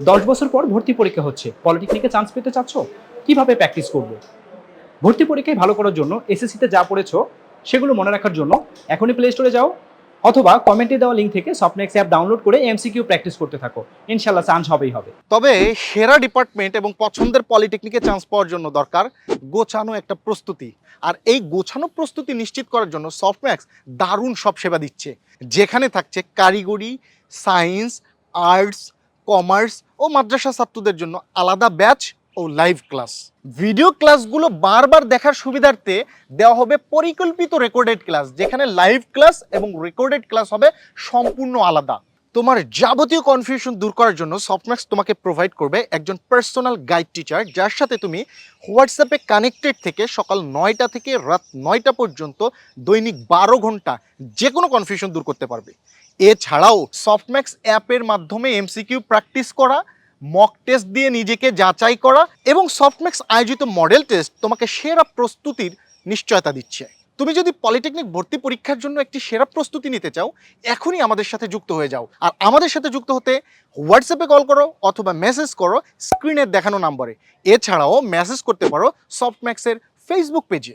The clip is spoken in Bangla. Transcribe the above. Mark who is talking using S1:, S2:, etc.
S1: দশ বছর পর ভর্তি পরীক্ষা হচ্ছে। পলিটেকনিকে চান্স পেতে চাচ্ছ? কীভাবে প্র্যাকটিস করব? ভর্তি পরীক্ষায় ভালো করার জন্য এসএসসিতে যা পড়েছো, সেগুলো মনে রাখার জন্য এখনই প্লে স্টোরে যাও অথবা কমেন্টে দেওয়া লিঙ্ক থেকে সফটনেক্স অ্যাপ ডাউনলোড করে এমসিকিউ প্র্যাকটিস করতে থাকো। ইনশাল্লাহ চান্স হবেই হবে।
S2: তবে সেরা ডিপার্টমেন্ট এবং পছন্দের পলিটেকনিকে চান্স পাওয়ার জন্য দরকার গোছানো একটা প্রস্তুতি। আর এই গোছানো প্রস্তুতি নিশ্চিত করার জন্য সফটম্যাক্স দারুণ সব সেবা দিচ্ছে। যেখানে থাকছে কারিগরি সায়েন্স আর্টস কমার্স ও মাদ্রাসা ছাত্রদের জন্য আলাদা ব্যাচ ও লাইভ ক্লাস ভিডিও ক্লাসগুলো বারবার দেখার সুবিধার্থে দেওয়া হবে পরিকল্পিত রেকর্ডেড ক্লাস যেখানে লাইভ ক্লাস এবং রেকর্ডেড ক্লাস হবে সম্পূর্ণ আলাদা। তোমার যাবতীয় কনফিউশন দূর করার জন্য সফটম্যাক্স তোমাকে প্রোভাইড করবে একজন পার্সোনাল গাইড টিচার যার সাথে তুমি হোয়াটসঅ্যাপে কানেক্টেড থেকে সকাল নয়টা থেকে রাত নয়টা পর্যন্ত দৈনিক বারো ঘণ্টা যে কোনো কনফিউশন দূর করতে পারবে। এছাড়াও সফটম্যাক্স অ্যাপের মাধ্যমে এমসিকিউ প্র্যাকটিস করা মক টেস্ট দিয়ে নিজেকে যাচাই করা এবং সফটম্যাক্স আয়োজিত মডেল টেস্ট তোমাকে সেরা প্রস্তুতির নিশ্চয়তা দিচ্ছে। তুমি যদি পলিটেকনিক ভর্তি পরীক্ষার জন্য একটি সেরা প্রস্তুতি নিতে চাও, এখনই আমাদের সাথে যুক্ত হয়ে যাও। আর আমাদের সাথে যুক্ত হতে হোয়াটসঅ্যাপে কল করো অথবা মেসেজ করো স্ক্রিনের দেখানো নম্বরে। এছাড়াও মেসেজ করতে পারো সফটম্যাক্সের ফেসবুক পেজে